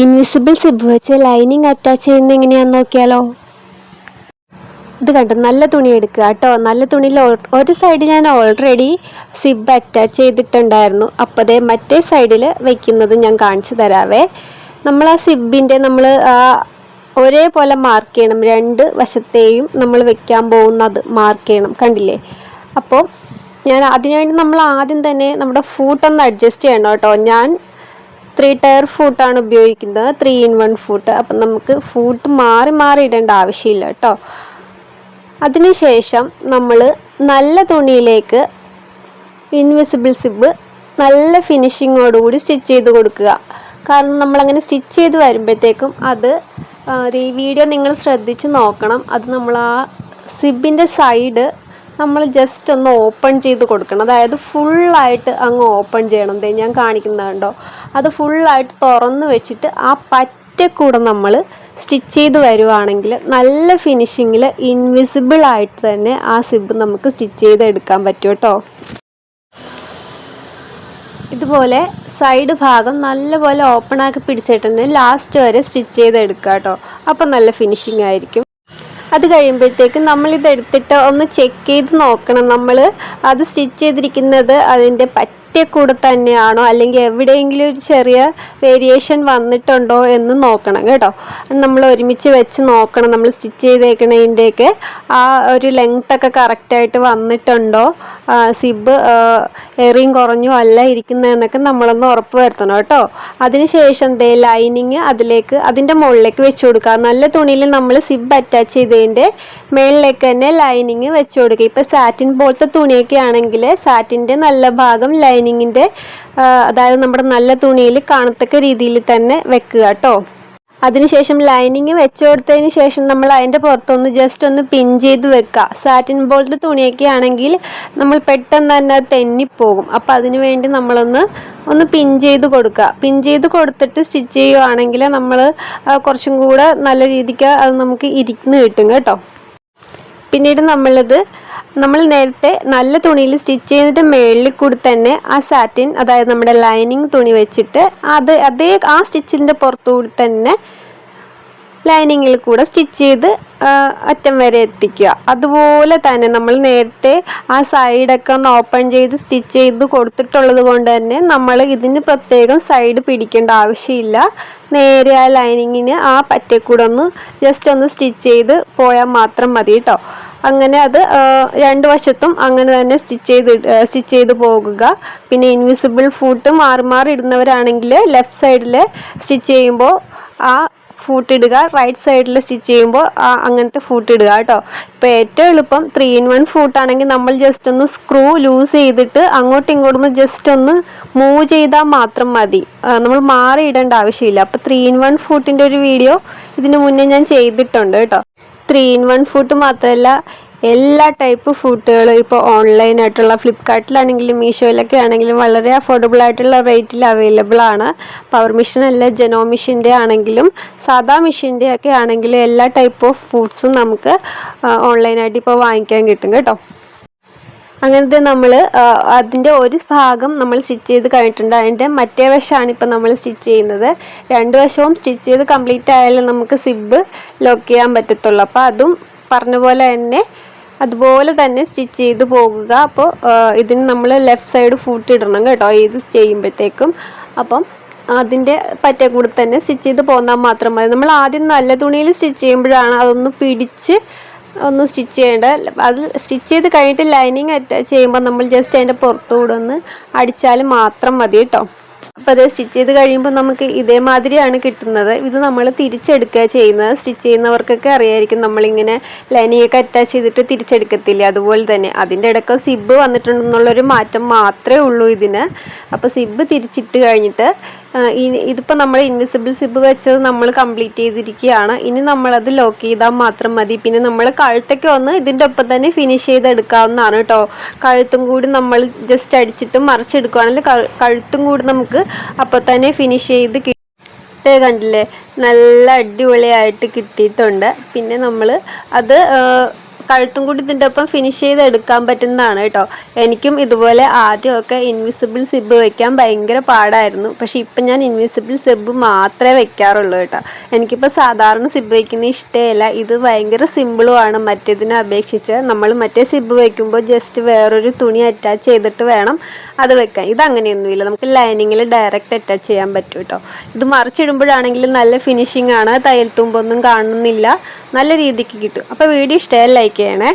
Invisible zip വെച്ച് lining attach ചെയ്യുന്ന എങ്ങനെയാണെന്ന് നോക്കിയാലോ? ഇത് കണ്ടോ? നല്ല തുണി എടുക്കുക കേട്ടോ. നല്ല തുണിയിൽ ഒരു സൈഡ് ഞാൻ ഓൾറെഡി സിബ് അറ്റാച്ച് ചെയ്തിട്ടുണ്ടായിരുന്നു. അപ്പോൾ ദേ മറ്റേ സൈഡിൽ വയ്ക്കുന്നത് ഞാൻ കാണിച്ചു തരാവേ. നമ്മൾ ആ സിബിന്റെ നമ്മൾ ആ ഒരേപോലെ മാർക്ക് ചെയ്യണം. രണ്ട് വശത്തെയും നമ്മൾ വെക്കാൻ പോകുന്നത് മാർക്ക് ചെയ്യണം. കണ്ടില്ലേ? അപ്പോൾ ഞാൻ അതിനുവേണ്ടി നമ്മൾ ആദ്യം തന്നെ നമ്മുടെ ഫൂട്ടൊന്ന് അഡ്ജസ്റ്റ് ചെയ്യണം കേട്ടോ. ഞാൻ ത്രീ ടയർ ഫൂട്ടാണ് ഉപയോഗിക്കുന്നത്. ത്രീ ഇൻ വൺ ഫൂട്ട് അപ്പം നമുക്ക് ഫൂട്ട് മാറി മാറി ഇടേണ്ട ആവശ്യമില്ല കേട്ടോ. അതിനുശേഷം നമ്മൾ നല്ല തുണിയിലേക്ക് ഇൻവിസിബിൾ സിബ് നല്ല ഫിനിഷിങ്ങോടുകൂടി സ്റ്റിച്ച് ചെയ്ത് കൊടുക്കുക. കാരണം നമ്മളങ്ങനെ സ്റ്റിച്ച് ചെയ്ത് വരുമ്പോഴത്തേക്കും അത് ഈ വീഡിയോ നിങ്ങൾ ശ്രദ്ധിച്ച് നോക്കണം. അത് നമ്മൾ ആ സിബിന്റെ സൈഡ് നമ്മൾ ജസ്റ്റ് ഒന്ന് ഓപ്പൺ ചെയ്ത് കൊടുക്കണം. അതായത് ഫുള്ളായിട്ട് അങ്ങ് ഓപ്പൺ ചെയ്യണം. ദേ ഞാൻ കാണിക്കുന്നുണ്ടോ അത് ഫുള്ളായിട്ട് തുറന്ന് വെച്ചിട്ട് ആ പറ്റക്കൂടെ നമ്മൾ സ്റ്റിച്ച് ചെയ്ത് വരുവാണെങ്കിൽ നല്ല ഫിനിഷിങ്ങിൽ ഇൻവിസിബിൾ ആയിട്ട് തന്നെ ആ സിബ് നമുക്ക് സ്റ്റിച്ച് ചെയ്ത് എടുക്കാൻ പറ്റും കേട്ടോ. ഇതുപോലെ സൈഡ് ഭാഗം നല്ലപോലെ ഓപ്പൺ ആക്കി പിടിച്ചിട്ട് തന്നെ ലാസ്റ്റ് വരെ സ്റ്റിച്ച് ചെയ്ത് എടുക്കുക കേട്ടോ അപ്പം നല്ല ഫിനിഷിംഗ് ആയിരിക്കും. അത് കഴിയുമ്പോഴത്തേക്കും നമ്മളിത് എടുത്തിട്ട് ഒന്ന് ചെക്ക് ചെയ്ത് നോക്കണം. നമ്മൾ അത് സ്റ്റിച്ച് ചെയ്തിരിക്കുന്നത് അതിന്റെ പറ്റ കൂടെ തന്നെയാണോ അല്ലെങ്കിൽ എവിടെയെങ്കിലും ഒരു ചെറിയ വേരിയേഷൻ വന്നിട്ടുണ്ടോ എന്ന് നോക്കണം കേട്ടോ. നമ്മൾ ഒരുമിച്ച് വെച്ച് നോക്കണം നമ്മൾ സ്റ്റിച്ച് ചെയ്തേക്കണതിന്റെയൊക്കെ ആ ഒരു ലെങ്ത് ഒക്കെ കറക്റ്റായിട്ട് വന്നിട്ടുണ്ടോ? സിബ് എറിയും കുറഞ്ഞോ അല്ല ഇരിക്കുന്നതെന്നൊക്കെ നമ്മളൊന്ന് ഉറപ്പ് വരുത്തണം കേട്ടോ. അതിനുശേഷം ദേ ലൈനിങ് അതിലേക്ക് അതിന്റെ മുകളിലേക്ക് വെച്ച് കൊടുക്കുക. നല്ല തുണിയിൽ നമ്മൾ സിബ് അറ്റാച്ച് ചെയ്തതിന്റെ മുകളിലേക്ക് തന്നെ ലൈനിങ് വെച്ച് കൊടുക്കുക. ഇപ്പോൾ സാറ്റിൻ പോലത്തെ തുണിയൊക്കെ ആണെങ്കിൽ സാറ്റിന്റെ നല്ല ഭാഗം ലൈനിങ്ങിന്റെ അതായത് നമ്മുടെ നല്ല തുണിയിൽ കാണത്തക്ക രീതിയിൽ തന്നെ വെക്കുക കേട്ടോ അതിനുശേഷം ലൈനിങ് വെച്ച് കൊടുത്തതിന് ശേഷം നമ്മൾ അതിന്റെ പുറത്തൊന്ന് ജസ്റ്റ് ഒന്ന് പിൻ ചെയ്ത് വെക്കുക. സാറ്റിൻ പോലത്തെ തുണിയൊക്കെ ആണെങ്കിൽ നമ്മൾ പെട്ടെന്ന് തന്നെ അത് തെന്നിപ്പോകും. അപ്പോൾ അതിന് വേണ്ടി നമ്മളൊന്ന് ഒന്ന് പിൻ ചെയ്ത് കൊടുക്കുക. പിൻ ചെയ്ത് കൊടുത്തിട്ട് സ്റ്റിച്ച് ചെയ്യുവാണെങ്കിൽ നമ്മൾ കുറച്ചും കൂടെ നല്ല രീതിക്ക് അത് നമുക്ക് ഇരിക്കുന്നു കിട്ടും കേട്ടോ. പിന്നീട് നമ്മളിത് നമ്മൾ നേരത്തെ നല്ല തുണിയിൽ സ്റ്റിച്ച് ചെയ്തിട്ട് മേളിൽ കൂടി തന്നെ ആ സാറ്റിൻ അതായത് നമ്മുടെ ലൈനിങ് തുണി വെച്ചിട്ട് അത് അതേ ആ സ്റ്റിച്ചിന്റെ പുറത്തുകൂടി തന്നെ ലൈനിങ്ങിൽ കൂടെ സ്റ്റിച്ച് ചെയ്ത് അറ്റം വരെ എത്തിക്കുക. അതുപോലെ തന്നെ നമ്മൾ നേരത്തെ ആ സൈഡൊക്കെ ഒന്ന് ഓപ്പൺ ചെയ്ത് സ്റ്റിച്ച് ചെയ്ത് കൊടുത്തിട്ടുള്ളത് കൊണ്ട് തന്നെ നമ്മൾ ഇതിന് പ്രത്യേകം സൈഡ് പിടിക്കേണ്ട ആവശ്യമില്ല. നേരെ ആ ലൈനിങ്ങിന് ആ പറ്റക്കൂടെ ഒന്ന് ജസ്റ്റ് ഒന്ന് സ്റ്റിച്ച് ചെയ്ത് പോയാൽ മാത്രം മതി കേട്ടോ അങ്ങനെ അത് രണ്ട് വശത്തും അങ്ങനെ തന്നെ സ്റ്റിച്ച് ചെയ്ത് സ്റ്റിച്ച് ചെയ്ത് പോകുക. പിന്നെ ഇൻവിസിബിൾ ഫൂട്ട് മാറി മാറി ഇടുന്നവരാണെങ്കിൽ ലെഫ്റ്റ് സൈഡിൽ സ്റ്റിച്ച് ചെയ്യുമ്പോൾ ആ ഫൂട്ട് ഇടുക റൈറ്റ് സൈഡിൽ സ്റ്റിച്ച് ചെയ്യുമ്പോൾ അങ്ങനത്തെ ഫൂട്ട് ഇടുക കേട്ടോ. ഇപ്പോൾ ഏറ്റവും എളുപ്പം ത്രീ ഇൻ വൺ ഫൂട്ടാണെങ്കിൽ നമ്മൾ ജസ്റ്റ് ഒന്ന് സ്ക്രൂ ലൂസ് ചെയ്തിട്ട് അങ്ങോട്ടും ഇങ്ങോട്ടും ജസ്റ്റ് ഒന്ന് മൂവ് ചെയ്താൽ മാത്രം മതി. നമ്മൾ മാറി ഇടേണ്ട ആവശ്യമില്ല. അപ്പോൾ ത്രീ ഇൻ വൺ ഫൂട്ടിന്റെ ഒരു വീഡിയോ ഇതിന് മുന്നേ ഞാൻ ചെയ്തിട്ടുണ്ട് കേട്ടോ. ത്രീ ഇൻ വൺ ഫൂട്ട് മാത്രമല്ല എല്ലാ ടൈപ്പ് ഫുഡുകളും ഇപ്പോൾ ഓൺലൈനായിട്ടുള്ള ഫ്ലിപ്കാർട്ടിലാണെങ്കിലും മീഷോയിലൊക്കെ ആണെങ്കിലും വളരെ അഫോർഡബിൾ ആയിട്ടുള്ള റേറ്റിൽ അവൈലബിൾ ആണ്. പവർ മിഷൻ അല്ല ജനോ മിഷീന്റെ ആണെങ്കിലും സാധാ മിഷീന്റെ ഒക്കെ ആണെങ്കിലും എല്ലാ ടൈപ്പ് ഓഫ് ഫുഡ്സും നമുക്ക് ഓൺലൈനായിട്ട് ഇപ്പോൾ വാങ്ങിക്കാൻ കിട്ടും കേട്ടോ. അങ്ങനത്തെ നമ്മൾ അതിന്റെ ഒരു ഭാഗം നമ്മൾ സ്റ്റിച്ച് ചെയ്ത് കഴിഞ്ഞിട്ടുണ്ട്. അതിന്റെ മറ്റേ വശമാണ് ഇപ്പോൾ നമ്മൾ സ്റ്റിച്ച് ചെയ്യുന്നത്. രണ്ട് വശവും സ്റ്റിച്ച് ചെയ്ത് കംപ്ലീറ്റ് ആയാലും നമുക്ക് സിബ് ലോക്ക് ചെയ്യാൻ പറ്റത്തുള്ളൂ. അപ്പോൾ അതും പറഞ്ഞ പോലെ തന്നെ അതുപോലെ തന്നെ സ്റ്റിച്ച് ചെയ്ത് പോകുക. അപ്പോൾ ഇതിന് നമ്മൾ ലെഫ്റ്റ് സൈഡ് ഫൂട്ട് ഇടണം കേട്ടോ ഇത് ചെയ്യുമ്പോഴത്തേക്കും. അപ്പം അതിന്റെ പറ്റ കൂടെ തന്നെ സ്റ്റിച്ച് ചെയ്ത് പോന്നാൽ മാത്രം മതി. നമ്മൾ ആദ്യം നല്ല തുണിയിൽ സ്റ്റിച്ച് ചെയ്യുമ്പോഴാണ് അതൊന്ന് പിടിച്ച് ഒന്ന് സ്റ്റിച്ച് ചെയ്യേണ്ട അത് സ്റ്റിച്ച് ചെയ്ത് കഴിഞ്ഞിട്ട് ലൈനിങ് അറ്റാച്ച് ചെയ്യുമ്പോൾ നമ്മൾ ജസ്റ്റ് അതിന്റെ പുറത്തുകൂടെ ഒന്ന് അടിച്ചാൽ മാത്രം മതി കേട്ടോ. അപ്പോൾ അത് സ്റ്റിച്ച് ചെയ്ത് കഴിയുമ്പോൾ നമുക്ക് ഇതേമാതിരിയാണ് കിട്ടുന്നത്. ഇത് നമ്മൾ തിരിച്ചെടുക്കുക ചെയ്യുന്നത്. സ്റ്റിച്ച് ചെയ്യുന്നവർക്കൊക്കെ അറിയായിരിക്കും നമ്മളിങ്ങനെ ലൈനിങ്ങൊക്കെ അറ്റാച്ച് ചെയ്തിട്ട് തിരിച്ചെടുക്കത്തില്ല? അതുപോലെ തന്നെ അതിന്റെ ഇടയ്ക്ക് സിബ് വന്നിട്ടുണ്ടെന്നുള്ളൊരു മാറ്റം മാത്രമേ ഉള്ളൂ ഇതിന്. അപ്പോൾ സിബ് തിരിച്ചിട്ട് കഴിഞ്ഞിട്ട് ഇതിപ്പോൾ നമ്മൾ ഇൻവിസിബിൾ സിബ് വെച്ചത് നമ്മൾ കംപ്ലീറ്റ് ചെയ്തിരിക്കുകയാണ്. ഇനി നമ്മളത് ലോക്ക് ചെയ്താൽ മാത്രം മതി. പിന്നെ നമ്മൾ കഴുത്തൊക്കെ ഒന്ന് ഇതിന്റെ ഒപ്പം തന്നെ ഫിനിഷ് ചെയ്തെടുക്കാവുന്നതാണ് കേട്ടോ. കഴുത്തും കൂടി നമ്മൾ ജസ്റ്റ് അടിച്ചിട്ട് മറിച്ചെടുക്കുകയാണെങ്കിൽ കഴുത്തും കൂടി നമുക്ക് അപ്പോൾ തന്നെ ഫിനിഷ് ചെയ്ത് കിട്ടേ കണ്ടില്ലേ? നല്ല അടിപൊളിയായിട്ട് കിട്ടിയിട്ടുണ്ട്. പിന്നെ നമ്മൾ അത് കഴുത്തും കൂടി ഇതിന്റെ ഒപ്പം ഫിനിഷ് ചെയ്ത് എടുക്കാൻ പറ്റുന്നതാണ് കേട്ടോ. എനിക്കും ഇതുപോലെ ആദ്യമൊക്കെ ഇൻവിസിബിൾ സിബ് വെക്കാൻ ഭയങ്കര പാടായിരുന്നു. പക്ഷെ ഇപ്പം ഞാൻ ഇൻവിസിബിൾ സിബ് മാത്രമേ വെക്കാറുള്ളൂ കേട്ടോ. എനിക്കിപ്പോൾ സാധാരണ സിബ് വയ്ക്കുന്ന ഇഷ്ടമല്ല ഇത് ഭയങ്കര സിമ്പിളുമാണ് മറ്റേതിനെ അപേക്ഷിച്ച് നമ്മൾ മറ്റേ സിബ് വയ്ക്കുമ്പോൾ ജസ്റ്റ് വേറൊരു തുണി അറ്റാച്ച് ചെയ്തിട്ട് വേണം അത് വെക്കാൻ. ഇത് അങ്ങനെയൊന്നുമില്ല നമുക്ക് ലൈനിങ്ങിൽ ഡയറക്റ്റ് അറ്റാച്ച് ചെയ്യാൻ പറ്റും കേട്ടോ. ഇത് മറിച്ചിടുമ്പോഴാണെങ്കിൽ നല്ല ഫിനിഷിംഗ് ആണ്. തയ്യൽ തുമ്പൊന്നും കാണുന്നില്ല. നല്ല രീതിക്ക് കിട്ടും. അപ്പോൾ വീഡിയോ ഇഷ്ടമായി ലൈക്ക് ചെയ്യണേ